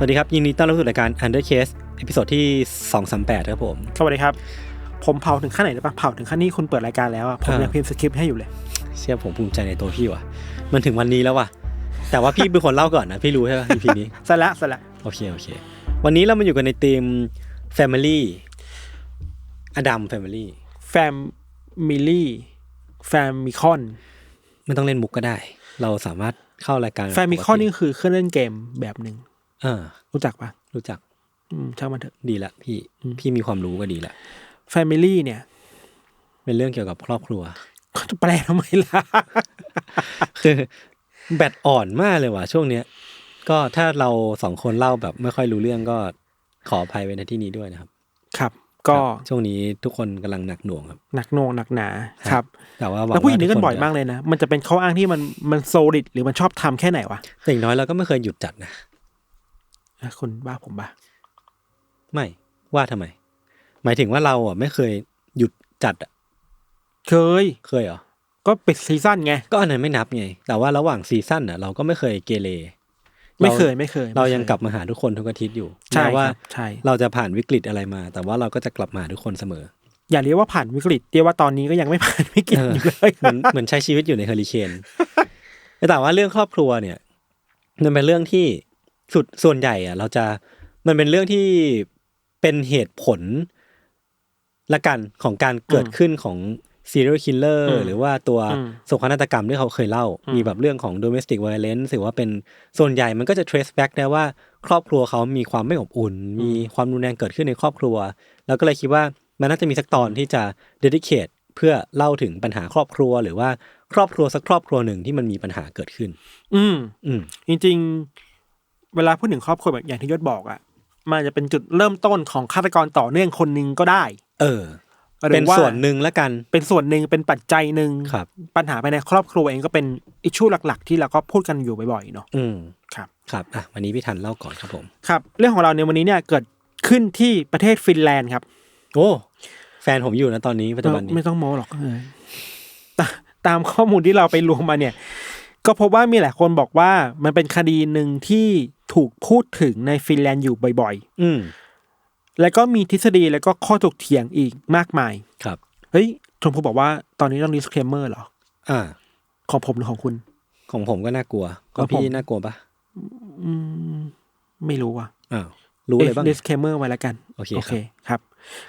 สวัสดีครับ ยินดีต้อนรับสู่รายการ Under Case เอพิโซดที่ 238 ครับผม สวัสดีครับ ผมเผาถึงขั้นไหนหรือปะเผาถึงขั้นนี้คุณเปิดรายการแล้วอะผมอ่ายัยังพิมพ์สคริปต์ให้อยู่เลย เชื่อผมภูมิใจในตัวพี่ว่ะ มันถึงวันนี้แล้วว่ะ แต่ว่าพี่เป็นคนเล่าก่อนนะ พี่รู้ใช่ป่ะ EP นี้สละสละโอเคโอเค วันนี้เรามาอยู่กันในทีม Family อดัม Family แฟมมิลี่แฟมมิคอนไม่ต้องเล่นมุกก็ได้ เราสามารถเข้ารายการแฟมมิคอนปกตินี่คือเครื่องเล่นเกมแบบหนึ่งเออรู้จักปะรู้จัก อืมช่างมันเถอะ ดีละพี่อืมพี่มีความรู้ก็ดีละแฟมิลี่เนี่ย เป็นเรื่องเกี่ยวกับครอบครัวจะแปลทำไมล่ะ คือแบตอ่อนมากเลยว่ะช่วงเนี้ย ก็ถ้าเราสองคนเล่าแบบไม่ค่อยรู้เรื่องก็ขออภัยไว้ในที่นี้ด้วยนะครับ ครับ ก็ครับช่วงนี้ทุกคนกำลังหนักหน่วงครับ หนักหน่วงหนักหนา ครับ แต่ว่าหงแล้วผู้หญิงนี่กันทุบ่อยมากจะเลยนะ มันจะเป็นข้ออ้างที่มันมันโซลิดหรือมันชอบทำแค่ไหนวะ แต่อย่างน้อยเราก็ไม่เคยหยุดจัดนะ อะคุณบ้าผมบ้าไม่ว่าทำไม หมายถึงว่าเราอะไม่เคยหยุดจัดอะเคย เคยเหรอ ก็ปิดซีซั่นไง ก็อันนั้นไม่นับไง แต่ว่าระหว่างซีซั่นอะเราก็ไม่เคยเกเรไม่เคยราไม่เคย เรายังไม่คกลับมาหาทุกคนทุกอาทิตย์อยู่ใช่แม้ว่าครับใช่เราจะผ่านวิกฤตอะไรมา แต่ว่าเราก็จะกลับมาหาทุกคนเสมอ อย่าเรียกว่าผ่านวิกฤตเรียกว่าตอนนี้ก็ยังไม่ผ่านวิกฤตเอออยู่เลยเหมือนเหมือนใช้ชีวิตอยู่ในเฮอริเคนแต่ว่าเรื่องครอบครัวเนี่ยมันเป็นเรื่องที่ สุดส่วนใหญ่อะเราจะมันเป็นเรื่องที่เป็นเหตุผลละกันของการเกิดขึ้นของ serial killer อืมหรือว่าตัวอืมโศกนาฏกรรมที่เขาเคยเล่าอืมมีแบบเรื่องของ domestic violence หรือว่าเป็นส่วนใหญ่มันก็จะ trace back ได้ว่าครอบครัวเขามีความไม่อบอุ่น มีความรุนแรงเกิดขึ้นในครอบครัว แล้วก็เลยคิดว่ามันน่าจะมีสักตอนที่จะ dedicate เพื่อเล่าถึงปัญหาครอบครัว หรือว่าครอบครัวสักครอบครัวหนึ่งที่มันมีปัญหาเกิดขึ้น อืมอืมจริง ๆ เวลาพูดถึงครอบครัวแบบอย่างที่ยศบอกอะ่ะมันอาจจะเป็นจุดเริ่มต้นของฆาตกรต่อเนื่องคนหนึ่งก็ได้ เออหรืเป็นอว่าส่วนหนึ่งละกัน เป็นส่วนหนึ่งเป็นปัจจัยหนึ่งครับ ปัญหาภายในครอบครัวเองก็เป็นอิชชูหลัก ๆ ที่เราก็พูดกันอยู่บ่อยๆเนาะอืมครับครับอะวันนี้พี่ทันเล่าก่อนครับผมครับ เรื่องของเราในวันนี้เนี่ยเกิดขึ้นที่ประเทศฟินแลนด์ครับ โอ้แฟนผมอยู่นะตอนนี้ปัจจุบันนี้ไม่ต้องโม้หรอกเออตาตามข้อมูลที่เราไปรวมมาเนี่ย ก็พบว่ามีหลายคนบอกว่ามันเป็นคดีหนึ่งที่ ถูกพูดถึงในฟินแลนด์อยู่บ่อยอืมๆแล้วก็มีทฤษฎีแล้วก็ข้อถกเถียงอีกมากมาย ครับ เฮ้ยชมพูบอกว่าตอนนี้ต้อง disclaimer เหรอ อ่า ของผมหรือของคุณ ของผมก็น่ากลัวขก็องผมพี่น่ากลัวปะอืม ไม่รู้ว่ะอ้าวรู้เลยบ้างเอ๊ะ disclaimer ไว้แล้วกัน โอเคครับครับ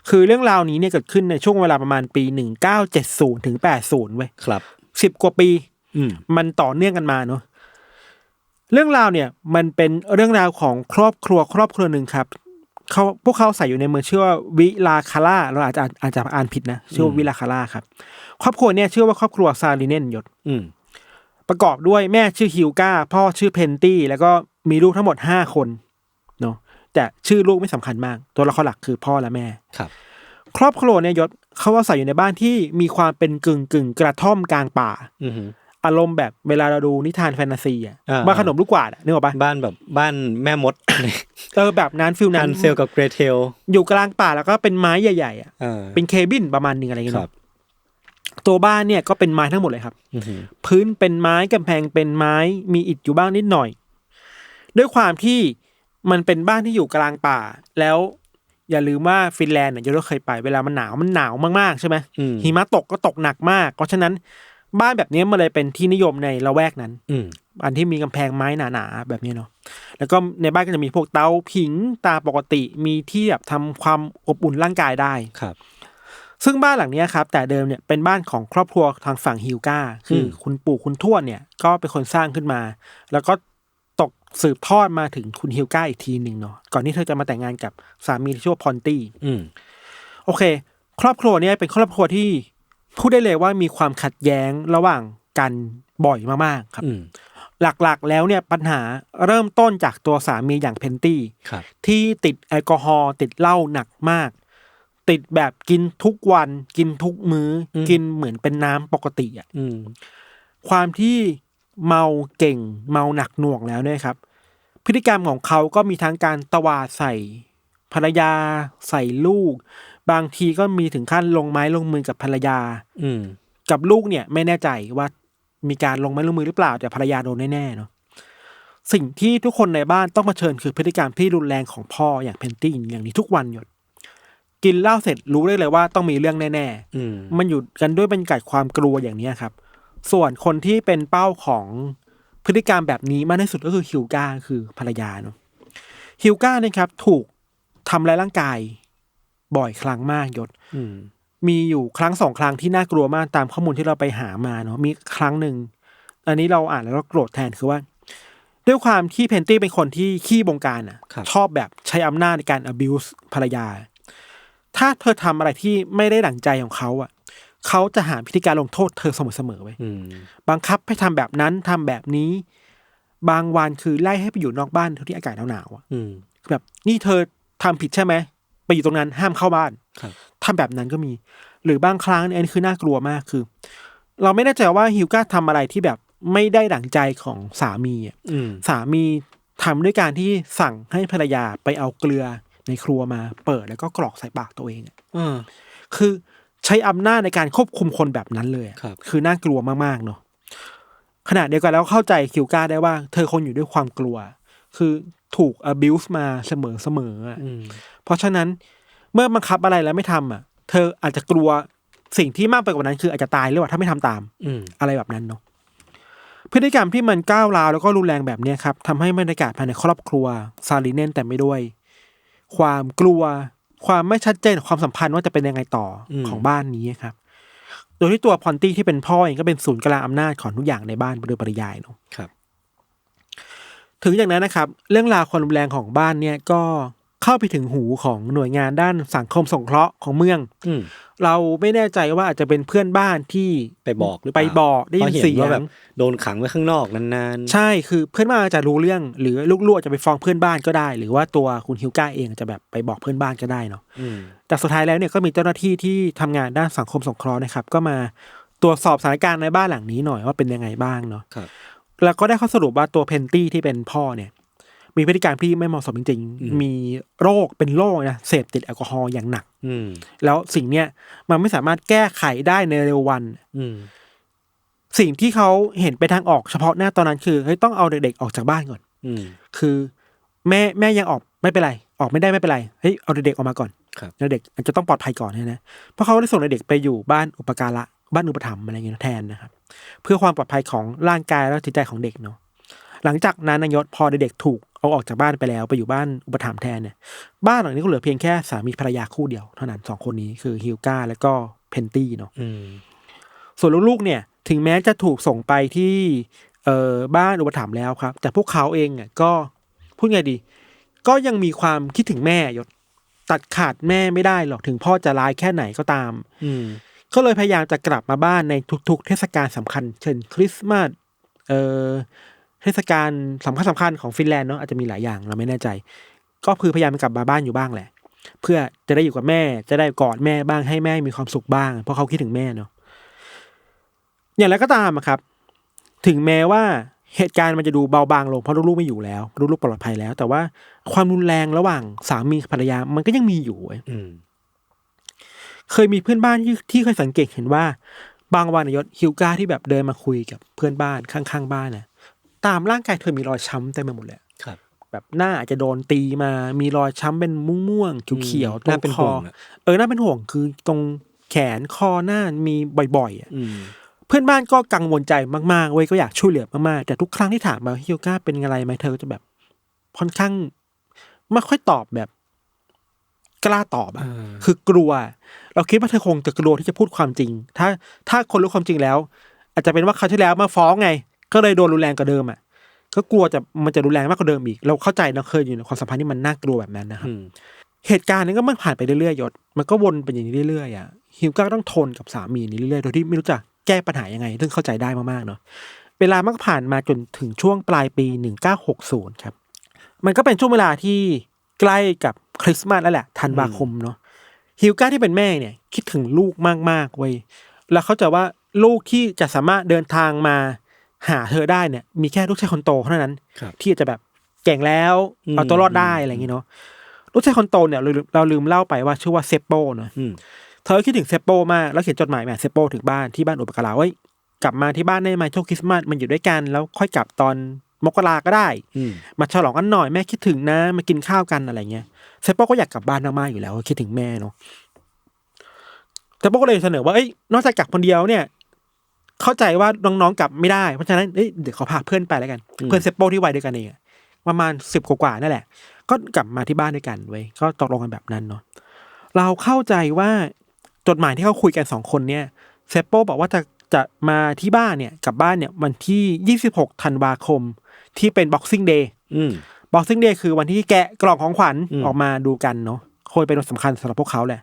คือเรื่องราวนี้เนี่ยเกิดขึ้นในช่วงเวลาประมาณปีหนึ่งเก้าเจ็ดศูนย์ถึงแปดศูนย์เว้ย ครับสิบกว่าปีอืมมันต่อเนื่องกันมาเนอะ เรื่องราวเนี่ยมันเป็นเรื่องราวของครอบครัวครอบครัวหนึ่งครับเขาพวกเขาใส่อยู่ในเมืองชื่อว่าวิลาคาร่าเราอาจจะอาจจะอ่านผิดนะชื่อว่าวิลาคาร่าครับ ครอบครัวเนี่ยชื่อว่าครอบครัวซาลิเนนยศอืมประกอบด้วยแม่ชื่อฮิวกาพ่อชื่อเพนตี้ แล้วก็มีลูกทั้งหมดห้าคนเนาะแต่ชื่อลูกไม่สำคัญมาก ตัวละครหลักคือพ่อและแม่ครับ ครอบครัวเนี่ยยศเขาอาศัยอยู่ในบ้านที่มีความเป็นกึ่งกึ่งกระท่อมกลางป่า อื อหืออารมณ์แบบเวลาเราดูนิทานแฟนตาซีอะอ่า บ้านขนมลูกกวาดอะนึกออกปะบ้านแบบบ้านแม่มด เออแบบนั้นฟิลนั้ฮันนเซลกับเกรเทลอยู่กลางป่าแล้วก็เป็นไม้ใหญ่ๆอะอ่าเป็นเคบินประมาณหนึงอะไรอย่างเงี้ยครับ เนาะตัวบ้านเนี่ยก็เป็นไม้ทั้งหมดเลยครับ อือหือพื้นเป็นไม้กำแพงเป็นไม้มีอิฐอยู่บ้างนิดหน่อย ด้วยความที่มันเป็นบ้านที่อยู่กลางป่า แล้วอย่าลืมว่าฟินแลนด์เนี่ยยศก็เคยไปเวลามันหนาวมันหนาวมากๆใช่ไหมอืมหิมะตกก็ตกหนักมาก เพราะฉะนั้น บ้านแบบนี้มันเลยเป็นที่นิยมในละแวกนั้น อืมอันที่มีกำแพงไม้หนาๆแบบนี้เนาะแล้วก็ในบ้านก็จะมีพวกเตาผิงตาปกติมีที่แบบทำความอบอุ่นร่างกายได้ครับ ซึ่งบ้านหลังเนี้ยครับ แต่เดิมเนี่ยเป็นบ้านของครอบครัวทางฝั่งฮิวกาคืออมคุณปู่คุณทวดเนี่ย ก็เป็นคนสร้างขึ้นมา แล้วก็ตกสืบทอดมาถึงคุณฮิวกาอีกทีหนึ่งเนาะก่อนที่เธอจะมาแต่งงานกับสามีที่ชื่อว่าพอนตี้อืมโอเค ครอบครัวเนี่ยเป็นครอบครัวที่ พูดได้เลยว่ามีความขัดแย้งระหว่างกันบ่อยมากๆครับอืมหลักๆ แล้วเนี่ยปัญหาเริ่มต้นจากตัวสามีอย่างเพนตี้ครับที่ติดแอลกอฮอล์ติดเหล้าหนักมาก ติดแบบกินทุกวัน กินทุกมื้ออมกินเหมือนเป็นน้ำปกติอะอืมความที่เมาเก่ง เมาหนักหน่วงแล้วเนี่ยครับ พฤติกรรมของเขาก็มีทั้งการตวาดใส่ภรรยาใส่ลูก บางทีก็มีถึงขั้นลงไม้ลงมือกับภรรยา อืม กับลูกเนี่ย ไม่แน่ใจว่ามีการลงไม้ลงมือหรือเปล่า แต่ภรรยาโดนแน่ๆเนาะสิ่งที่ทุกคนในบ้านต้องมาเผชิญคือพฤติกรรมที่รุนแรงของพ่ออย่างเพนตี้อย่างนี้ทุกวันหยด กินเหล้าเสร็จรู้ได้เลยว่าต้องมีเรื่องแน่อืมๆมันอยู่กันด้วยบรรยากาศความกลัวอย่างนี้ครับ ส่วนคนที่เป็นเป้าของพฤติกรรมแบบนี้มากที่สุดก็คือฮิวก้าคือภรรยาเนาะฮิวก้าเนี่ยครับถูกทำร้ายร่างกาย บ่อยครั้งมากยศอืมมีอยู่ครั้งสองครั้งที่น่ากลัวมากตามข้อมูลที่เราไปหามาเนาะมีครั้งหนึ่ง อันนี้เราอ่านแล้วเราโกรธแทนคือว่า ด้วยความที่เพนตี้เป็นคนที่ขี้บงการอะครับชอบแบบใช้อำนาจในการ abuse ภรรยา ถ้าเธอทำอะไรที่ไม่ได้ดั่งใจของเขาอะเขาจะหาพิธีการลงโทษเธอเสมอๆไว้ยอืมบังคับให้ทำแบบนั้นทำแบบนี้ บางวันคือไล่ให้ไปอยู่นอกบ้านที่อากาศหนาวๆอะอืมแบบนี่เธอทำผิดใช่ไหม ไปอยู่ตรงนั้นห้ามเข้าบ้านครับทำแบบนั้นก็มี หรือบางครั้งเนี่ยอันนี้คือน่ากลัวมากคือ เราไม่แน่ใจว่าฮิวก้าทำอะไรที่แบบไม่ได้ดั่งใจของสามีอะอืมสามีทำด้วยการที่สั่งให้ภรรยาไปเอาเกลือในครัวมาเปิดแล้วก็กรอกใส่ปากตัวเองอะอ่าคือใช้อำนาจในการควบคุมคนแบบนั้นเลยอะครับคือน่ากลัวมากๆเนาะขณะเดียวกันแล้วเข้าใจคิวก้าได้ว่า เธอคงอยู่ด้วยความกลัว คือถูก abuse มาเสมอเสมอๆอะอืมเพราะฉะนั้นเมื่อบังคับอะไรแล้วไม่ทำอะ เธออาจจะกลัวสิ่งที่มากไปกว่านั้น คืออาจจะตายหรือว่าถ้าไม่ทำตาม อืมอะไรแบบนั้นเนาะพฤติกรรมที่มันก้าวร้าวแล้วก็รุนแรงแบบเนี้ยครับทำให้บรรยากาศภายในครอบครัวซาลีเนนแต่ไม่ด้วย ความกลัว ความไม่ชัดเจนของความสัมพันธ์ว่าจะเป็นยังไงต่ออมของบ้านนี้ครับ โดยที่ตัวพอนตี้ที่เป็นพ่อเองก็เป็นศูนย์กลางอำนาจของทุกอย่างในบ้านโดยปริยายเนาะครับ ถึงอย่างนั้นนะครับ เรื่องราวความรุนแรงของบ้านเนี่ยก็เข้าไปถึงหูของหน่วยงานด้านสังคมสงเคราะห์ของเมืองอืม เราไม่แน่ใจว่าอาจจะเป็นเพื่อนบ้านที่ไปบอกหรือเปไปล่าบอกได้ยินพราะเสียว่างแบบโดนขังไว้ข้างนอกนานๆ ใช่คือเพื่อนบ้านอาจจะรู้เรื่อง หรือลูกๆอาจจะไปฟ้องเพื่อนบ้านก็ได้ หรือว่าตัวคุณฮิวก้าเองอาจจะแบบไปบอกเพื่อนบ้านก็ได้เนาะ อืม แต่สุดท้ายแล้วเนี่ยก็มีเจ้าหน้าที่ที่ทำงานด้านสังคมสงเคราะห์นะครับ ก็มาตรวจสอบสถานการณ์ในบ้านหลังนี้หน่อยว่าเป็นยังไงบ้างเนาะครับ แล้วก็ได้ข้อสรุปว่าตัวเพนตี้ที่เป็นพ่อเนี่ย มีพฤติกรรมที่ไม่เหมาะสมจริงอืมๆมีโรคเป็นโรคนะเสพติดแอลกอฮอล์อย่างหนักอืมแล้วสิ่งเนี้ยมันไม่สามารถแก้ไขได้ในเร็ววันอืมสิ่งที่เขาเห็นไปนทางออกเฉพาะหน้าตอนนั้นคือเฮ้ยต้องเอาเด็กๆออกจากบ้านก่อนอืมคือแม่แม่ยังออกไม่เป็นไร ออกไม่ได้ไม่เป็นไรเฮ้ยเอาเด็กๆออกมาก่อนครับแล้วเด็กอาจจะต้องปลอดภัยก่อนนะนะเพราะเขาได้ส่งเด็กๆไปอยู่บ้านอุปการะ บ้านอุปถัมภ์อะไรอย่างเงี้ยแทนนะครับเพื่อความปลอดภัยของร่างกายและจิตใจของเด็กเนาะหลังจากนั้นนายศพอเด็กๆถูกเอาออกจากบ้านไปแล้วไปอยู่บ้านอุปถัมภ์แทนเนี่ยบ้านหลังนี้ก็เหลือเพียงแค่สามีภรรยาคู่เดียวเท่านั้นสองคนนี้คือฮิลกาและก็เพนตี้เนาะส่วนลูกๆเนี่ย ถึงแม้จะถูกส่งไปที่เออบ้านอุปถัมภ์แล้วครับ แต่พวกเขาเองอะก็พูดไงดี ก็ยังมีความคิดถึงแม่ยศตัดขาดแม่ไม่ได้หรอกถึงพ่อจะร้ายแค่ไหนก็ตาม อืม ก็เลยพยายามจะกลับมาบ้านในทุกๆ เทศกาลสำคัญ เช่นคริสต์มาสเอ่อเทศกาลสำคัญสำคัญของฟินแลนด์เนาะอาจจะมีหลายอย่างเราไม่แน่ใจ ก็คือพยายามกลับมาบ้านอยู่บ้างแหละ เพื่อจะได้อยู่กับแม่ จะได้กอดแม่บ้างให้แม่มีความสุขบ้าง เพราะเขาคิดถึงแม่เนาะอย่างไรก็ตามอะครับ ถึงแม้ว่าเหตุการณ์มันจะดูเบาบางลงเพราะลูกๆไม่อยู่แล้วลูกๆปลอดภัยแล้ว แต่ว่าความรุนแรงระหว่างสามีภรรยามันก็ยังมีอยู่ เว้ยอืมเคยมีเพื่อนบ้านที่ที่เคยสังเกตเห็นว่า บางวันนายศฮิวก้าที่แบบเดินมาคุยกับเพื่อนบ้านข้างๆบ้านน่ะตามร่างกายเธอมีรอยช้ำเต็มไปหมดเลยครับ แบบหน้าอาจจะโดนตีมามีรอยช้ำเป็นม่วงๆเขียวๆตรน่างเป็นคห่อวงอะ เออน่าเป็นห่วงคือตรงแขนคอหน้ามีบ่อยๆอะ อืม เพื่อนบ้านก็กังวลใจมากๆเว้ยก็อยากช่วยเหลือมากๆ แต่ทุกครั้งที่ถามมาฮิวก้าเป็นอะไรไหมเธอก็จะแบบค่อนข้างไม่ค่อยตอบแบบ กล้าตอบอะอ่าคือกลัว เราคิดว่าเธอคงจะกลัวที่จะพูดความจริง ถ้าถ้าคนรู้ความจริงแล้ว อาจจะเป็นว่าคราวที่แล้วมาฟ้องไง ก็เลยโดนรุนแรงกว่าเดิมอะก็กลัวจะมันจะรุนแรงมากกว่าเดิมอีก เราเข้าใจเราเคยอยู่ในความสัมพันธ์ที่มันน่ากลัวแบบนั้นนะครับอืมเหตุการณ์นี้ก็มันผ่านไปเรื่อยๆยศมันก็วนไปอย่างนี้เรื่อยๆอะฮิวก้าก็ต้องทนกับสามีนี้เรื่อยๆโดยที่ไม่รู้จะแก้ปัญหายังไงซึ่งเข้าใจได้มากๆเนาะเวลามันก็ผ่านมาจนถึงช่วงปลายปี 1960 ครับ มันก็เป็นช่วงเวลาที่ใกล้กับคริสต์มาสแล้วแหละธันวาคมเนาะ ฮิวก้าที่เป็นแม่เนี่ยคิดถึงลูกมากๆเว้ยแล้วเขาใจะว่าลูกที่จะสามารถเดินทางมาหาเธอได้เนี่ย มีแค่ลูกชายคนโตเท่านั้นครับที่จะแบบเก่งแล้วอืมเอาตัวรอดได้อะไรอย่างงี้เนาะลูกชายคนโตเนี่ยเราลืมเราลืมเล่าไปว่าชื่อว่าเซปโปเนาะอืมเธอคิดถึงเซปโปมากแล้วเขียนจดหมายมาเซปโปถึงบ้านที่บ้านอุปการะไว้ยกลับมาที่บ้านได้ไหมช่วงคริสต์มาสมันอยู่ด้วยกันแล้วค่อยกลับตอน มกราก็ได้อืมมาฉลองกันหน่อยแม่คิดถึงนะ มากินข้าวกันอะไรเงี้ยเซโป้ก็อยากกลับบ้านมากๆอยู่แล้ว คิดถึงแม่เนาะเซโป้ก็เลยเสนอว่าเอ้ยนอกจากกลับคนเดียวเนี่ย เข้าใจว่าน้องๆกลับไม่ได้เพราะฉะนั้นเอ้ยเดี๋ยวเขาพาเพื่อนไปแล้วกันอืมเพื่อนเซโป้ที่วัยเด้วยวกันเองอะประมาณสิบกว่าๆนั่นแหละ ก็กลับมาที่บ้านด้วยกันเว้ยก็ตกลงกันแบบนั้นเนาะเราเข้าใจว่าจดหมายที่เขาคุยกันสองคนเนี่ยเซโป้บอกว่าจะจะมาที่บ้านเนี่ยกลับบ้านเนี่ยวันที่ยี่สิบหกธันวาคม ที่เป็น Boxing Day อืม Boxing Day คือวันที่แกะกล่องของขวัญอืมออกมาดูกันเนาะโคยเป็นวันสำคัญสำหรับพวกเขาแหละ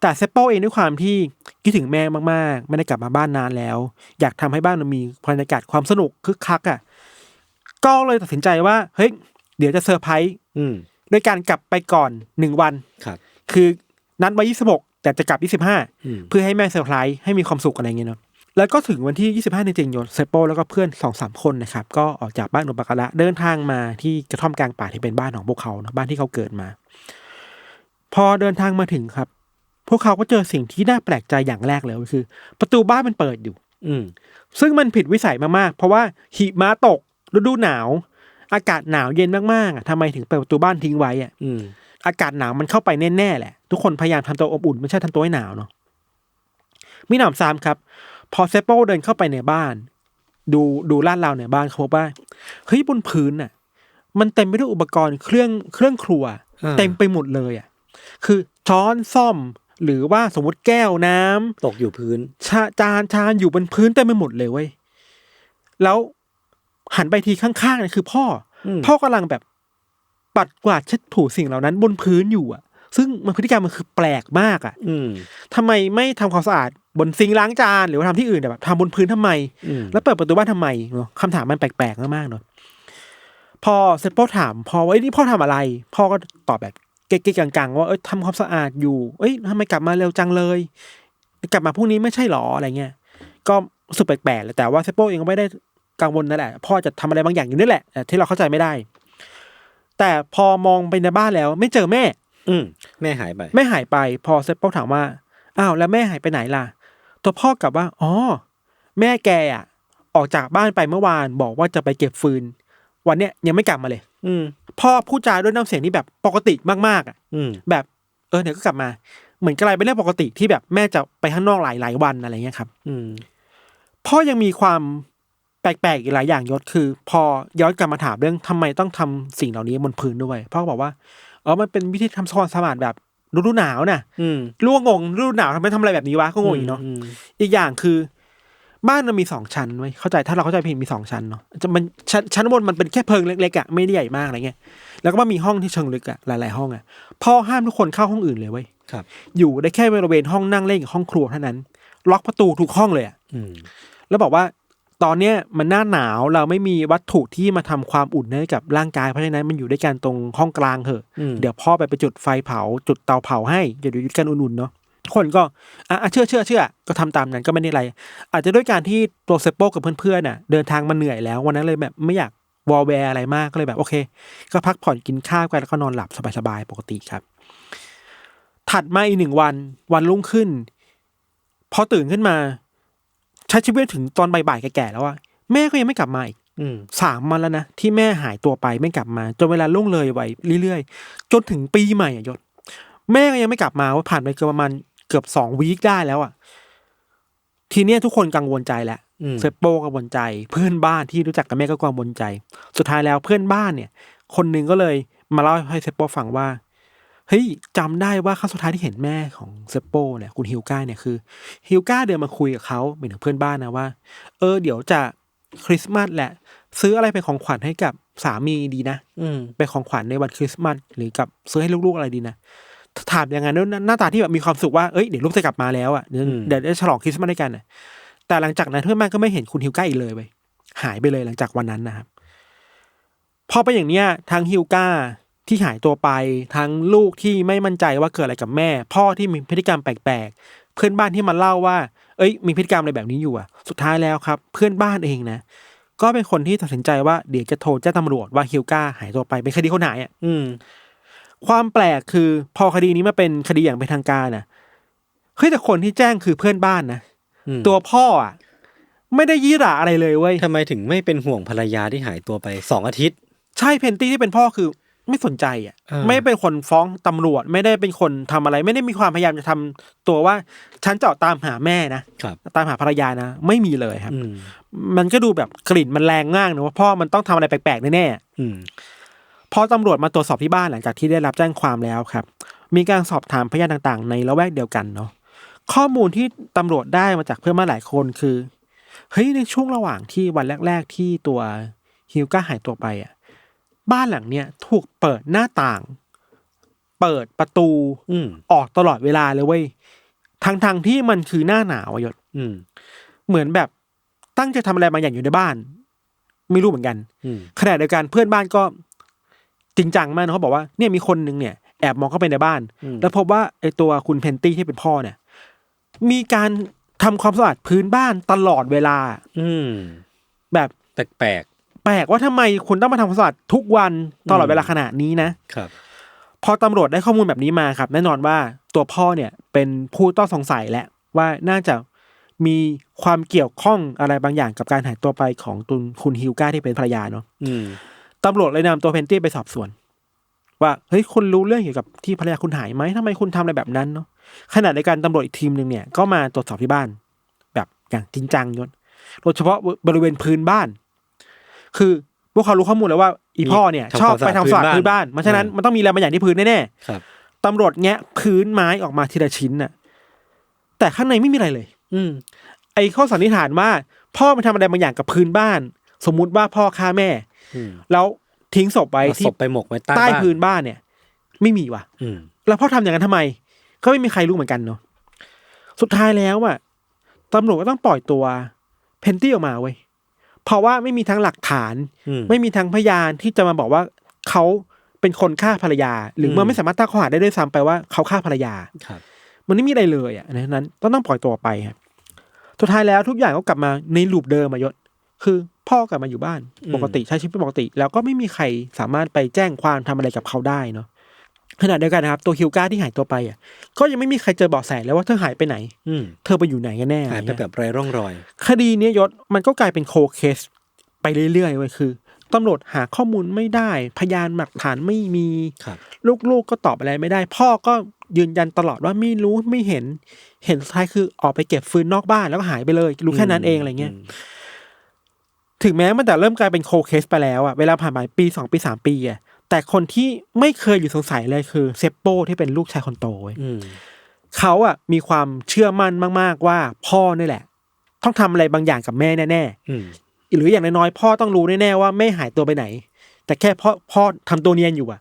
แต่เซปโป้เองด้วยความที่คิดถึงแม่มากๆ ไม่ได้กลับมาบ้านนานแล้ว อยากทำให้บ้านมันมีบรรยากาศความสนุกคึกคักอะ่ะก็เลยตัดสินใจว่า เฮ้ย เดี๋ยวจะเซอร์ไพรส์อืมด้วยการกลับไปก่อนหนึ่งวันครับ คือนัดไว้ยี่สิบหกแต่จะกลับยี่สิบห้าอืมเพื่อให้แม่เซอร์ไพรส์ให้มีความสุขอะไรเงี้ยเนาะ แล้วก็ถึงวันที่ 25จริงๆโยนเซโปแล้วก็เพื่อนสองสามคนนะครับ ก็ออกจากบ้านอุปการะเดินทางมาที่กระท่อมกลางป่าที่เป็นบ้านของพวกเขาเนอะบ้านที่เขาเกิดมา พอเดินทางมาถึงครับ พวกเขาก็เจอสิ่งที่น่าแปลกใจอย่างแรกเลยก็คือ ประตูบ้านมันเปิดอยู่ อืม ซึ่งมันผิดวิสัยมากๆ เพราะว่าหิมะตกฤดูหนาว อากาศหนาวเย็นมากๆอะทำไมถึงเปิดประตูบ้านทิ้งไว้อะอืมอากาศหนาวมันเข้าไปแน่ๆแหละ ทุกคนพยายามทำตัวอบอุ่นไม่ใช่ทำตัวให้หนาวเนาะมิหนำซ้ำครับ พอเซโป้เดินเข้าไปในบ้าน ดูดูลาดราวในบ้านเขาพบว่าเฮ้ยบนพื้นน่ะ มันเต็มไปด้วยอุปกรณ์เครื่องเครื่องครัวอ่าเต็มไปหมดเลยอะ คือช้อนซ่อมหรือว่าสมมติแก้วน้ำตกอยู่พื้นชาจานชานอยู่บนพื้นเต็มไปหมดเลยเว้ยแล้วหันไปทีข้างๆเนี่ยคือพ่ออมพ่อกำลังแบบปัดกวาดเช็ดถูสิ่งเหล่านั้นบนพื้นอยู่อะ ซึ่งมันพฤติกรรมมันคือแปลกมากอะ อืมทำไมไม่ทำความสะอาด บนซิงค์ล้างจานหรือว่าทำที่อื่นแต่แบบทำบนพื้นทำไมอืมแล้วเปิดประตูบ้านทำไมเนาะคำถามมันแปลกๆมากๆเนาะพอเซปโป้ถามพ่อว่าเอ้ยนี่พ่อทำอะไร พ่อก็ตอบแบบเก๊กๆกังๆว่าเอ้ยทำความสะอาดอยู่เอ้ยทำไมกลับมาเร็วจังเลย กลับมาพรุ่งนี้ไม่ใช่หรออะไรเงี้ยก็รู้สึกแปลกๆเลยแต่ว่าเซปโป้เองก็ไม่ได้กังวลนั่นแหละ พ่อจะทำอะไรบางอย่างอยู่นี่แหละแต่ที่เราเข้าใจไม่ได้ แต่พอมองไปในบ้านแล้วไม่เจอแม่ อืมแม่หายไป แม่หายไป พอเซปโป้ถามว่าอ้าวแล้วแม่หายไปไหนล่ะ ตัวพ่อกลับว่าอ๋อแม่แกอะ ออกจากบ้านไปเมื่อวานบอกว่าจะไปเก็บฟืน วันเนี้ยยังไม่กลับมาเลย อืมพ่อพูดจาด้วยน้ำเสียงที่แบบปกติมากๆอะ อืมแบบเออเดี๋ยวก็กลับมา เหมือนกลายเป็นเรื่องปกติที่แบบแม่จะไปข้างนอกหลายหลายๆวันอะไรเงี้ยครับ อืมพ่อยังมีความแปลกๆอีกหลายอย่างยศคือ พอย้อนกลับมาถามเรื่องทำไมต้องทำสิ่งเหล่านี้บนพื้นด้วยพ่อก็บอกว่าอ๋อมันเป็นวิธีทำความสะอาดแบบ ฤดูหนาวน่ะอืมรู้ว่างงฤดูหนาวทำไมทำอะไรแบบนี้วะก็งงอีกเนาะมอีกอย่างคือ บ้านมันมีสองชั้นไว้ยเข้าใจถ้าเราเข้าใจผิดมีสองชั้นเนาะจะมันชั้นชั้นบนมันเป็นแค่เพิงเล็กๆอะไม่ได้ใหญ่มากอะไรเงี้ยแล้วก็มันมีห้องที่เชิงลึกอะหลายๆห้องอะพ่อห้ามทุกคนเข้าห้องอื่นเลยเว้ยครับ อยู่ได้แค่บริเวณห้องนั่งเล่นกับห้องครัวเท่านั้น ล็อกประตูทุกห้องเลยอะอืมแล้วบอกว่า ตอนเนี้ยมันหน้าหนาวเราไม่มีวัตถุที่มาทำความอุ่นให้กับร่างกายเพราะฉะนั้นมันอยู่ด้วยกันตรงห้องกลางเถอะอืมเดี๋ยวพ่อไปไปจุดไฟเผา จุดเตาเผาให้จะอยู่ด้วยกันอุ่นๆเนาะคนก็อะอะเชื่อเชื่อเชื่อก็ทำตามนั้นก็ไม่ได้อะไร อาจจะด้วยการที่ตัวเซปโปกับเพื่อนๆน่ะ เดินทางมาเหนื่อยแล้ววันนั้นเลยแบบไม่อยากวอลแวร์อะไรมากก็เลยแบบโอเค ก็พักผ่อนกินข้าวกันแล้วก็นอนหลับสบายๆปกติครับ ถัดมาอีกหนึ่งวันวันรุ่งขึ้นพอตื่นขึ้นมา ใช้ชีวิตถึงตอนบ่ายๆแก่ๆแล้วอะแม่ก็ยังไม่กลับมาอีกอืมสามวันแล้วนะที่แม่หายตัวไปไม่กลับมาจนเวลาล่วงเลยไปเรื่อยๆ จนถึงปีใหม่อะยศ แม่ก็ยังไม่กลับมาว่าผ่านไปเกือบประมาณเกือบสองวีคได้แล้วอะทีเนี้ยทุกคนกังวลใจแล้วอืมเซปโป้กังวลใจ เพื่อนบ้านที่รู้จักกับแม่ก็กังวลใจ สุดท้ายแล้วเพื่อนบ้านเนี่ย คนหนึ่งก็เลยมาเล่าให้เซปโป้ฟังว่า เฮ้ยจำได้ว่าครั้งสุดท้ายที่เห็นแม่ของเซปโป้เนี่ยคุณฮิวก้าเนี่ยคือฮิวก้าเดินมาคุยกับเขาเหมือนถึงเพื่อนบ้านนะว่า เออเดี๋ยวจะคริสต์มาสแหละ ซื้ออะไรเป็นของขวัญให้กับสามีดีนะ อืมเป็นของขวัญในวันคริสต์มาสหรือกับซื้อให้ลูกๆอะไรดีนะถามอย่างนั้นด้วยหน้าตาที่แบบมีความสุขว่าเอ้ยเดี๋ยวลูกจะกลับมาแล้วอะเดี๋ยวเดี๋ยวจะฉลองคริสต์มาสด้วยกันน่ะแต่หลังจากนั้นเพื่อนบ้านก็ไม่เห็นคุณฮิวก้าอีกเลยไปหายไปเลยหลังจากวันนั้นนะครับพอไปนอย่างเนี้ยทั้งฮิวก้า ที่หายตัวไป ทั้งลูกที่ไม่มั่นใจว่าเกิดอะไรกับแม่ พ่อที่มีพฤติกรรมแปลกๆ เพื่อนบ้านที่มาเล่าว่า เอ้ย มีพฤติกรรมอะไรแบบนี้อยู่อะ สุดท้ายแล้วครับ เพื่อนบ้านเองนะ ก็เป็นคนที่ตัดสินใจว่าเดี๋ยวจะโทรแจ้งตำรวจว่าฮิวก้าหายตัวไปเป็นคดีคนหายอะ อืม ความแปลกคือพอคดีนี้มาเป็นคดีอย่างเป็นทางการน่ะเฮ้ยแต่คนที่แจ้งคือเพื่อนบ้านนะอืมตัวพ่ออะไม่ได้ยี่หร่าอะไรเลยเว้ยทำไมถึงไม่เป็นห่วงภรรยาที่หายตัวไปสองอาทิตย์ ใช่เพนตี้ที่เป็นพ่อคือ ไม่สนใจอะ เออ ไม่เป็นคนฟ้องตำรวจ ไม่ได้เป็นคนทำอะไร ไม่ได้มีความพยายามจะทำตัวว่า ฉันจะออกตามหาแม่นะ ครับตามหาภรรยานะ ไม่มีเลยครับ อืมมันก็ดูแบบกลิ่นมันแรงมากนะว่าพ่อมันต้องทำอะไรแปลกๆแน่ๆ อืมพอตำรวจมาตรวจสอบที่บ้านหลังจากที่ได้รับแจ้งความแล้วครับ มีการสอบถามพยานต่างๆ ในละแวกเดียวกันเนาะข้อมูลที่ตำรวจได้มาจากเพื่อนมานหลายคนคือเฮ้ยในช่วงระหว่างที่วันแรก ๆ ที่ตัวฮิวก้าหายตัวไปอะ บ้านหลังเนี้ยถูกเปิดหน้าต่าง เปิดประตูอืมออกตลอดเวลาเลยเว้ยทั้งๆที่มันคือหน้าหนาวอะยศอืมเหมือนแบบตั้งใจทำอะไรบางอย่างอยู่ในบ้าน ไม่รู้เหมือนกัน อืมขณะเดียวกันเพื่อนบ้านก็จริงจังมากนะเขาบอกว่าเนี่ยมีคนหนึ่งเนี่ยแอบมองเข้าไปในบ้านอืมแล้วพบว่าไอตัวคุณเพนตี้ที่เป็นพ่อเนี่ย มีการทำความสะอาดพื้นบ้านตลอดเวลา อืมแบบแปลกแปลกว่าทำไมคุณต้องมาทำความสะอาดทุกวันตลอดอืมเวลาขนาดนี้นะๆครับ พอตำรวจได้ข้อมูลแบบนี้มาครับ แน่นอนว่าตัวพ่อเนี่ยเป็นผู้ต้องสงสัยแหละว่าน่าจะมีความเกี่ยวข้องอะไรบางอย่างกับการหายตัวไปของตุนคุณฮิวก้าที่เป็นภรรยาเนาะอืมตำรวจเลยนำตัวเพนตี้ไปสอบสวน ว่าเฮ้ยคุณรู้เรื่องเกี่ยวกับที่ภรรยาคุณหายไหมทำไมคุณทำอะไรแบบนั้นเนาะขณะในการตำรวจอีกทีมหนึ่งเนี่ยก็มาตรวจสอบที่บ้าน แบบอย่างจริงจังยศโดยเฉพาะบริเวณพื้นบ้าน คือพวกเขารู้ข้อมูลแล้วว่าอีพ่อเนี่ยมีชอบไปทำทำความสะอาดสะอาดพื้นบ้านพื้นบ้านเพราะฉะนั้นอืมมันต้องมีอะไรบางอย่างที่พื้นแน่ครับๆตำรวจแงะพื้นไม้ออกมาทีละชิ้นน่ะ แต่ข้างในไม่มีอะไรเลย อืมไอ้ข้อสันนิษฐานว่า พ่อไปทำอะไรบางอย่างกับพื้นบ้าน สมมุติว่าพ่อฆ่าแม่อืมแล้วทิ้งศพไว้เอาที่ศพไปหมกไว้ใต้ใต้บ้านพื้นบ้านเนี่ย ไม่มีว่ะอืมแล้วพ่อทำอย่างนั้นทำไม ก็ไม่มีใครรู้เหมือนกันเนาะสุดท้ายแล้วอะตำรวจก็ต้องปล่อยตัว เพนตี้ออกมาเว้ย เพราะว่าไม่มีทั้งหลักฐานอืมไม่มีทั้งพยานที่จะมาบอกว่าเขาเป็นคนฆ่าภรรยา หรือมเมื่อไม่สามารถตั้งข้อหาได้ด้วยซ้ำไปว่าเขาฆ่าภรรยาครับ มันไม่มีอะไรเลยอะดังนั้นต้องต้องปล่อยตัวไปครับสุดท้ายแล้วทุกอย่างก็กลับมาในลูปเดิมมายศ คือพ่อกลับมาอยู่บ้านอืมปกติใช้ชีวิตปกติ แล้วก็ไม่มีใครสามารถไปแจ้งความทำอะไรกับเขาได้เนาะ ขณะเดียวกันนะครับตัวฮิวก้าที่หายตัวไปอะก็ยังไม่มีใครเจอเบาะแสเลยว่าเธอหายไปไหน อืมเธอไปอยู่ไหนกันแน่หายไปอะไรเงี้ยแบบไร้ร่องรอย คดีเนี้ยยศมันก็กลายเป็นโคเคสไปเรื่อยๆเว้ยคือตำรวจหาข้อมูลไม่ได้ พยานหลักฐานไม่มีครับลูกๆก็ตอบอะไรไม่ได้ พ่อก็ยืนยันตลอดว่าไม่รู้ไม่เห็น เห็นสุดท้ายคือออกไปเก็บฟืนนอกบ้านแล้วก็หายไปเลย รู้แค่นั้นเองอะไรเงี้ยมถึงแม้มันแต่เริ่มกลายเป็นโคเคสไปแล้วอะเวลาผ่านไปปีสองปีสามปีอะ แต่คนที่ไม่เคยอยู่สงสัยเลยคือเซปโปที่เป็นลูกชายคนโตเว้ยอืมเขาอะมีความเชื่อมั่นมาก ๆ ว่าพ่อนี่แหละ ต้องทำอะไรบางอย่างกับแม่แน่อืมๆหรืออย่างน้อยๆพ่อต้องรู้แน่ๆว่าแม่หายตัวไปไหน แต่แค่พ่อพ่อทำตัวเนียนอยู่อะ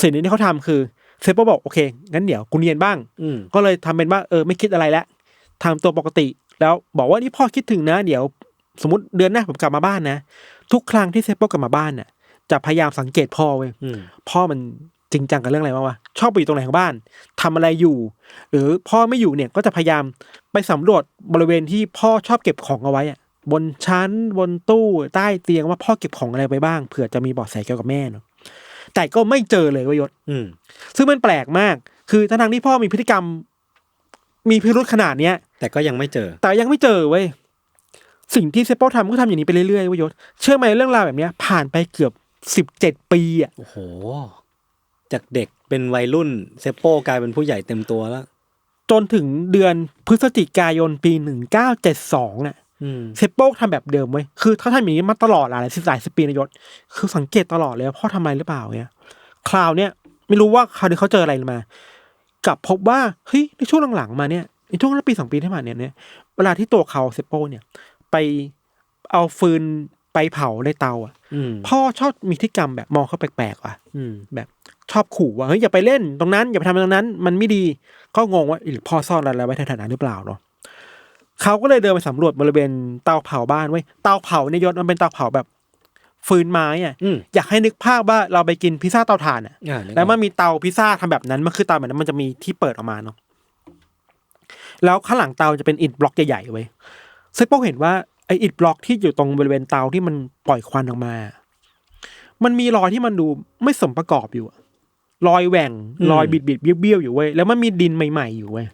สิ่งหนึงที่เขาทำคือเซปโปบอกโอเคงั้นเดี๋ยวกูเนียนบ้างอืมก็เลยทำเป็นว่าเออไม่คิดอะไรแล้วทำตัวปกติ แล้วบอกว่านี่พ่อคิดถึงนะ เดี๋ยว สมมติเดือนหน้าผมกลับมาบ้านนะทุกครั้งที่เซปโปกลับมาบ้านน่ะ จะพยายามสังเกตพ่อเว้ยอืมพ่อมันจริงจังกับเรื่องอะไรบ้างวะชอบไปอยู่ตรงไหนของบ้านทำอะไรอยู่ หรือพ่อไม่อยู่เนี่ยก็จะพยายามไปสำรวจบริเวณที่พ่อชอบเก็บของเอาไว้อะบนชั้นบนตู้ใต้เตียงว่าพ่อเก็บของอะไรไปบ้างเผื่อจะมีเบาะแสเกี่ยวกับแม่เนาะแต่ก็ไม่เจอเลยเวยยศอืมซึ่งมันแปลกมาก คือทั้งๆที่พ่อมีพฤติกรรม มีพิรุธขนาดเนี้ย แต่ก็ยังไม่เจอ แต่ยังไม่เจอเว้ยสิ่งที่เซปโปทำก็ทำอย่างนี้ไปเรื่อยๆเว้ยยศเชื่อไหมเรื่องราวแบบเนี้ย ผ่านไปเกือบ สิบเจ็ดปีอะโอ้โห จากเด็กเป็นวัยรุ่นเซปโป้กลายเป็นผู้ใหญ่เต็มตัวแล้ว จนถึงเดือนพฤศจิกายนปีหนึ่งเก้าเจ็ดสองอะอืมเซปโปทำแบบเดิมเว้ยคือเขาทำอย่างนี้มาตลอดหลายสิบหลายสิบปีนะยศคือสังเกตตลอดเลยว่าพ่อทำอะไรหรือเปล่าเนี่ยคราวเนี้ยไม่รู้ว่าคราวนี้เขาเจออะไรมากลับพบว่าเฮ้ยในช่วงหลังๆมาเนี่ยในช่วงปีสองปีที่ผ่านมาเนี่ยเวลาที่ตัวเขาเซปโปเนี่ย ไปเอาฟืน ไปเผาในเตาอะอืมพ่อชอบมีพฤติกรรมแบบมองเขาแปลกๆว่ะอืมแบบชอบขู่ว่าเฮ้ยอย่าไปเล่นตรงนั้น อย่าไปทำตรงนั้น มันไม่ดีก็งงว่าหรือพ่อซ่อนอะไรไว้แถวๆนั้นหรือเปล่าเนาะเขาก็เลยเดินไปสำรวจบริเวณเตาเผาบ้านไว้ยเตาเผาในยศมันเป็นเตาเผาแบบฟืนไม้อะอืมอยากให้นึกภาพว่าเราไปกินพิซซ่าเตาถ่านอะอ่านึกออกแล้วมันมีเตาพิซซ่าทำแบบนั้นมันคือเตาแบบนั้นมันจะมีที่เปิดออกมาเนาะแล้วข้างหลังเตาจะเป็นอิฐบล็อกใหญ่ๆไว้ยซึ่งพวกเห็นว่าไออิฐบล็อกที่อยู่ตรงบริเวณเตาที่มันปล่อยควันออกมา มันมีรอยที่มันดูไม่สมประกอบอยู่อะรอยแหว่งรอยบิดบิดๆเบี้ยวๆอยู่เว้ยแล้วมันมีดินใหม่ ๆ อยู่เว้ย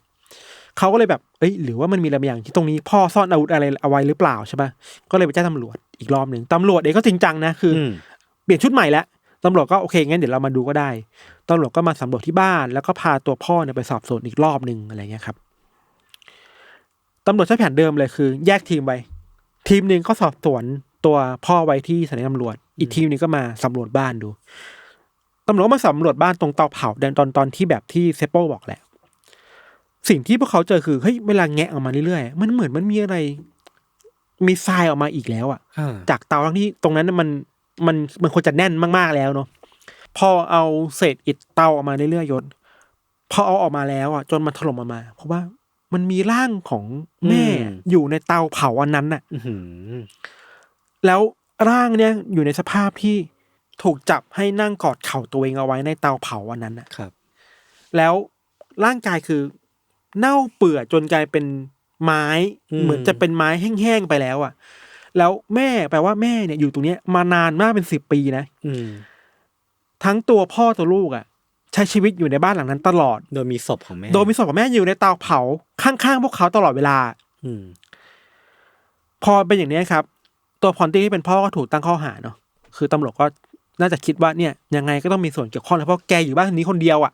เขาก็เลยแบบเอ้ยหรือว่ามันมีอะไรบางอย่างที่ตรงนี้พ่อซ่อนอาวุธอะไรเอาไว้หรือเปล่าใช่ปะก็เลยไปแจ้งตำรวจอีกรอบหนึ่งตำรวจเองก็จริงจังนะคืออมเปลี่ยนชุดใหม่แล้วตำรวจก็โอเคงั้นเดี๋ยวเรามาดูก็ได้ตำรวจก็มาสำรวจที่บ้านแล้วก็พาตัวพ่อเนี่ยไปสอบสวนอีกรอบหนึ่งอะไรเงี้ยครับตำรวจใช้แผนเดิมเลยคือ แยกทีมไป ทีมหนึ่งก็สอบสวนตัวพ่อไว้ที่สถานีตำรวจ อีกทีมหนึงก็มาสำรวจบ้านดูตำรวจก็มาสำรวจบ้านตรงเตาเผาแดนตอนตอนที่แบบที่เซปโป้บอกแหละ สิ่งที่พวกเขาเจอคือเฮ้ยเวลาแงะออกมาเรื่อยๆมันเหมือนมันมีอะไร มีทรายออกมาอีกแล้วอะอ่าจากเตาทั้งที่ตรงนั้นน่ะมันมันมันควรจะแน่นมากๆแล้วเนาะพอเอาเศษอิฐเตาออกมาเรื่อยๆยศพอเอาออกมาแล้วอะจนมันถล่มออกมาเพราะว่า มันมีร่างของแม่อยู่ในเตาเผาอันนั้นน่ะอื้อหือแล้วร่างเนี่ยอยู่ในสภาพที่ถูกจับให้นั่งกอดเข่าตัวเองเอาไว้ในเตาเผาอันนั้นน่ะครับ แล้วร่างกายคือเน่าเปื่อยจนกลายเป็นไม้อืมเหมือนจะเป็นไม้แห้งๆไปแล้วอะ แล้วแม่แปลว่าแม่เนี่ยอยู่ตรงเนี้ยมานานมากเป็นสิบปีนะอืมทั้งตัวพ่อตัวลูกอะใช้ชีวิตอยู่ในบ้านหลังนั้นตลอด โดยมีศพของแม่ โดยมีศพของแม่อยู่ในเตาเผาข้างๆพวกเขาตลอดเวลา อืม พอเป็นอย่างนี้ครับ ตัวพรตี้ที่เป็นพ่อก็ถูกตั้งข้อหาเนาะคือตำรวจก็น่าจะคิดว่าเนี่ย ยังไงก็ต้องมีส่วนเกี่ยวข้องแล้วเพราะแกอยู่บ้านนี้คนเดียวอะ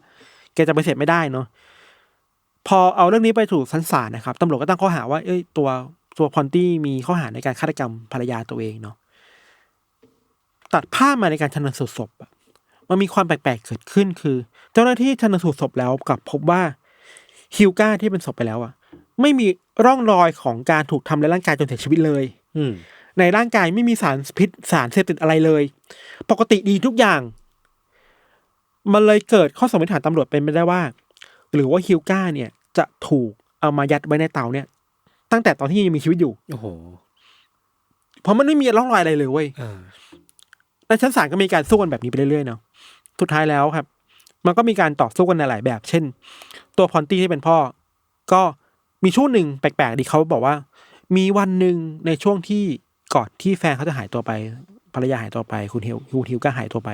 แกจะไปเสร็จไม่ได้เนาะพอเอาเรื่องนี้ไปถูกชั้นศาลนะครับตำรวจก็ตั้งข้อหาว่าเอ้ยตัวตัวพรตี้มีข้อหาในการฆาตกรรมภรรยาตัวเองเนาะตัดภาพมาในการชันสูตรศพอะ มันมีความแปลกๆเกิดขึ้นคือ เจ้าหน้าที่ชันสูตรศพแล้วกลับพบว่าฮิวก้าที่เป็นศพไปแล้วอะไม่มีร่องรอยของการถูกทำร้ายร่างกายจนเสียชีวิตเลย อืมในร่างกายไม่มีสารพิษสารเสพติดอะไรเลย ปกติดีทุกอย่าง มันเลยเกิดข้อสมมติฐานตำรวจเป็นไปได้ว่า หรือว่าฮิวก้าเนี่ย จะถูกเอามายัดไว้ในเตาเนี่ย ตั้งแต่ตอนที่ยังมีชีวิตอยู่โอ้โหเพราะมันไม่มีร่องรอยอะไรเลยเว้ยอ่าในชั้นศาลก็มีการสู้กันแบบนี้ไปเรื่อยๆเนาะ สุดท้ายแล้วครับ มันก็มีการต่อสู้กันในหลายแบบ เช่น ตัวพรตี้ที่เป็นพ่อ ก็มีช่วงหนึ่งแปลกๆดีเขาบอกว่า มีวันหนึ่งในช่วงที่ก่อนที่แฟนเขาจะหายตัวไปภรรยาหายตัวไป คุณฮิวคุณฮิวก็หายตัวไป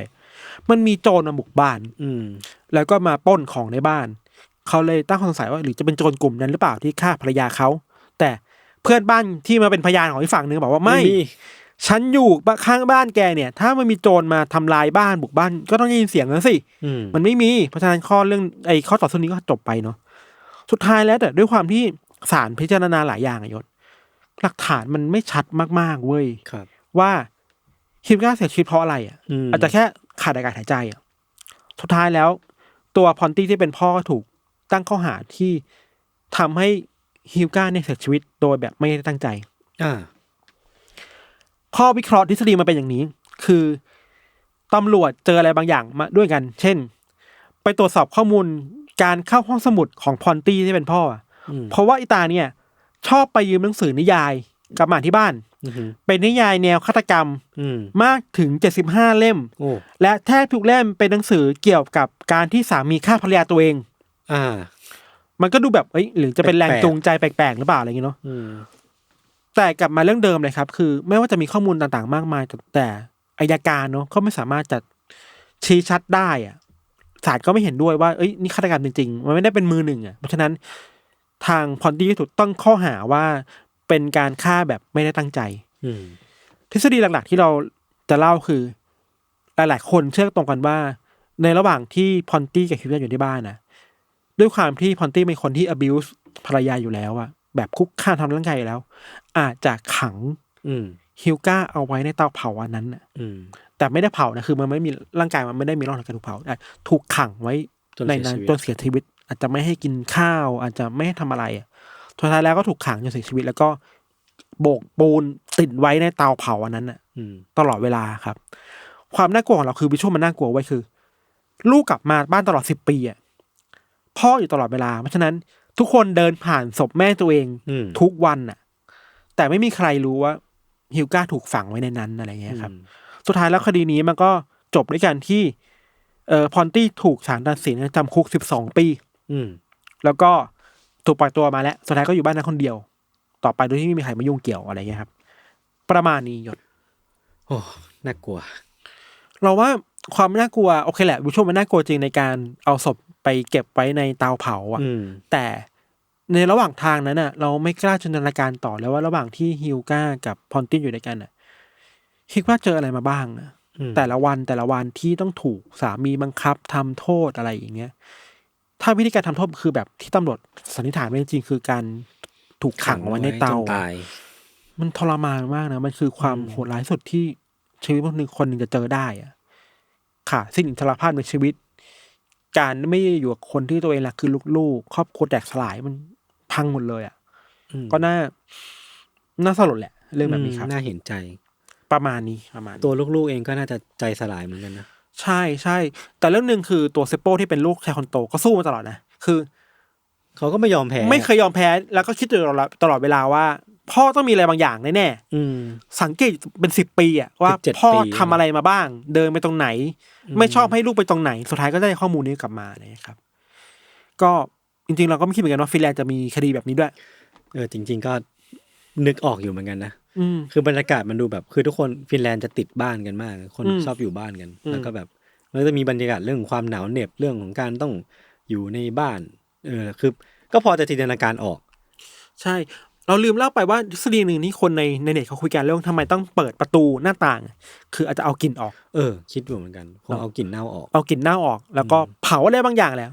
มันมีโจรมาบุกบ้าน อืม แล้วก็มาปล้นของในบ้าน เขาเลยตั้งข้อสงสัยว่าหรือจะเป็นโจรกลุ่มนั้นหรือเปล่าที่ฆ่าภรรยาเขา แต่เพื่อนบ้านที่มาเป็นพยานของอีกฝั่งหนึ่งบอกว่าไม่ ฉันอยู่ข้างบ้านแกเนี่ย ถ้ามันมีโจรมาทำลายบ้านบุกบ้าน ก็ต้องได้ยินเสียงแล้วสิอืมมันไม่มีเพราะฉะนั้นข้อเรื่องไอ้ข้อต่อสู้นี้ก็จบไปเนาะสุดท้ายแล้วแต่ด้วยความที่ศาลพิจารณาหลายอย่างอะยศหลักฐานมันไม่ชัดมากๆเว้ยครับว่าฮิวก้าเสียชีวิตเพราะอะไรอะอืมอาจจะแค่ขาดอากาศหายใจอะสุดท้ายแล้ว ตัวพอนตี้ที่เป็นพ่อก็ถูกตั้งข้อหาที่ทำให้ฮิวก้าเนี่ยเสียชีวิตโดยแบบไม่ได้ตั้งใจ อ่า ข้อวิเคราะห์ทฤษฎีมันเป็นอย่างนี้ คือตำรวจเจออะไรบางอย่างมาด้วยกัน เช่น ไปตรวจสอบข้อมูลการเข้าห้องสมุดของพอนตี้ที่เป็นพ่ออะอืม เพราะว่าอิตาเนี่ย ชอบไปยืมหนังสือนิยายกลับมาที่บ้าน อืมเป็นนิยายแนวฆาตกรรมอืมมากถึง 75 เล่ม โอ้และแทบทุกเล่มเป็นหนังสือเกี่ยวกับการที่สามีฆ่าภรรยาตัวเอง อ่า มันก็ดูแบบเอ้ยหรือจะเป็นแรงแปลกๆ จูงใจแปลกๆหรือเปล่าอะไรอย่างเงี้ยเนาะอืม แต่กลับมาเรื่องเดิมเลยครับ คือไม่ว่าจะมีข้อมูลต่างๆ มากมายแต่แต่อายการเนาะก็ไม่สามารถจะชี้ชัดได้อะศาลก็ไม่เห็นด้วยว่าเอ้ยนี่ฆาตกรรมจริงๆ มันไม่ได้เป็นมือหนึ่งอะเพราะฉะนั้นทางพอนตี้ถูกต้องข้อหาว่าเป็นการฆ่าแบบไม่ได้ตั้งใจอืมทฤษฎีหลักๆที่เราจะเล่าคือ หลายๆ คนเชื่อตรงกันว่า ในระหว่างที่พอนตี้กับคิวเนอยู่ที่บ้านนะด้วยความที่พอนตี้เป็นคนที่ abuse ภรรยาอยู่แล้วอะ แบบคุกคามทำร่างกายอยู่แล้ว อาจจะขัง อืมฮิวก้าเอาไว้ในเตาเผาอันนั้นน่ะอืมแต่ไม่ได้เผานะคือมันไม่มีร่างกายมันไม่ได้มีร่องรอยการถูกเผาอะถูกขังไว้จนในเสียนั้นชีวิตจนเสียชีวิต อาจจะไม่ให้กินข้าว อาจจะไม่ให้ทำอะไรอะสุดท้ายแล้วก็ถูกขังจนเสียชีวิต แล้วก็โบกปูนติดไว้ในเตาเผาอันนั้นน่ะอืมตลอดเวลาครับ ความน่ากลัวของเราคือวิชวลมันน่ากลัวไว้คือ ลูกกลับมาบ้านตลอดสิบปีอะพ่ออยู่ตลอดเวลาเพราะฉะนั้น ทุกคนเดินผ่านศพแม่ตัวเองอืมทุกวันน่ะแต่ไม่มีใครรู้ว่าฮิวก้าถูกฝังไว้ในนั้นอะไรเงี้ยครับ สุดท้ายแล้วคดีนี้มันก็จบด้วยกันที่ เอ่อพอนตี้ถูกศาลตัดสินจำคุกสิบสองปีอืมแล้วก็ถูกปล่อยตัวมาแล้ว สุดท้ายก็อยู่บ้านนั้นคนเดียว ต่อไปโดยที่ไม่มีใครมายุ่งเกี่ยวอะไรเงี้ยครับ ประมาณนี้ยศโอ้น่ากลัว เราว่าความน่ากลัวโอเคแหละวิชวลมันน่ากลัวจริงในการเอาศพ ไปเก็บไว้ในเตาเผาอะอืมแต่ในระหว่างทางนั้นน่ะ เราไม่กล้าจินตนาการต่อแล้วว่าระหว่างที่ฮิวก้ากับพอนตินอยู่ด้วยกันน่ะคิดว่าเจออะไรมาบ้างนะอืมแต่ละวันแต่ละวันที่ต้องถูกสามีบังคับทำโทษอะไรอย่างเงี้ย ถ้าวิธีการทำโทษคือแบบที่ตำรวจสันนิษฐานไว้จริงๆคือการถูกขังเอาไว้ในเตาจนตายมันทรมานมากนะ มันคือความอืมโหดร้ายสุดที่ชีวิตคนหนึ่งคนหนึ่งจะเจอได้อะค่ะ สิ้นอิสรภาพในชีวิต การไม่อยู่กับคนที่ตัวเองรักคือลูกๆ ครอบครัวแตกสลายมันพังหมดเลยอะอืมก็น่าน่าสลดแหละ เรื่องแบบนี้ครับ น่าเห็นใจ ประมาณนี้ประมาณนี้ตัวลูกๆเองก็น่าจะใจสลายเหมือนกันนะใช่ใช่ แต่เรื่องหนึ่งคือตัวเซปโป้ที่เป็นลูกชายคนโตก็สู้มาตลอดนะคือ เขาก็ไม่ยอมแพ้ ไม่เคยยอมแพ้ แล้วก็คิดตลอดตลอดเวลาว่า พ่อต้องมีอะไรบางอย่างแน่ๆอืมสังเกตเป็นสิบปีอะว่า17พ่อปี ทำอะไรมาบ้าง เดินไปตรงไหนอืมไม่ชอบให้ลูกไปตรงไหน สุดท้ายก็ได้ข้อมูลนี้กลับมานะครับ ก็จริงๆ เราก็ไม่คิดเหมือนกันว่าฟินแลนด์จะมีคดีแบบนี้ด้วย เออจริง ๆ ก็นึกออกอยู่เหมือนกันนะ อืม คือบรรยากาศมันดูแบบคือทุกคนฟินแลนด์จะติดบ้านกันมาก คนอืมชอบอยู่บ้านกัน อืม แล้วก็แบบมันก็จะมีบรรยากาศเรื่องของความหนาวเหน็บเรื่องของการต้องอยู่ในบ้าน เออคือ ก็พอจะจินตนาการออก ใช่ เราลืมเล่าไปว่าทฤษฎีหนึ่งที่คนในในเน็ตเขาคุยกันเรื่องทำไมต้องเปิดประตูหน้าต่าง คืออาจจะเอากลิ่นออก เออ คิดอยู่เหมือนกันคงเอากลิ่นเน่าออก เอากลิ่นเน่าออก แล้วก็เผาอะไรบางอย่างแล้ว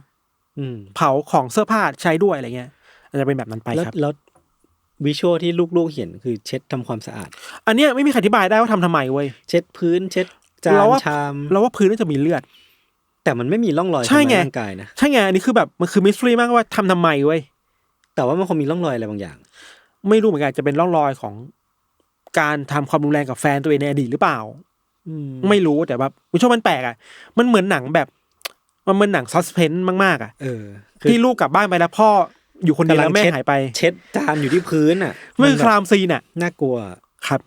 อืม เผาของเสื้อผ้าใช้ด้วยอะไรเงี้ยอาจจะเป็นแบบนั้นไปแล้วครับแล้ววิชวลที่ลูกๆเห็นคือเช็ดทำความสะอาด อันเนี้ยไม่มีใครอธิบายได้ว่าทำทำไมเว้ยเช็ดพื้นเช็ดจาเรานว่าชามเราว่าพื้นน่าจะมีเลือด แต่มันไม่มีร่องรอยใช่ไงทำร้ายร่างกายนะใช่ไงอันนี้คือแบบมันคือมิสทรีมากว่าทำทำไมเว้ยแต่ว่ามันคงมีร่องรอยอะไรบางอย่าง ไม่รู้เหมือนกันอาจจะเป็นร่องรอยของการทำความรุนแรงกับแฟนตัวเองในอดีตหรือเปล่าอืมไม่รู้แต่แบบวิชวลมันแปลกอะ มันเหมือนหนังแบบ มันเหมือนหนังซัสเพนส์มากๆอะเออคือที่ลูกกลับบ้านไปแล้วพ่ออยู่คนเดียวแล้วแม่หายไป เช็ดจานอยู่ที่พื้นอะไม่นคือแบบคลามซีนอะน่ากลัวครับ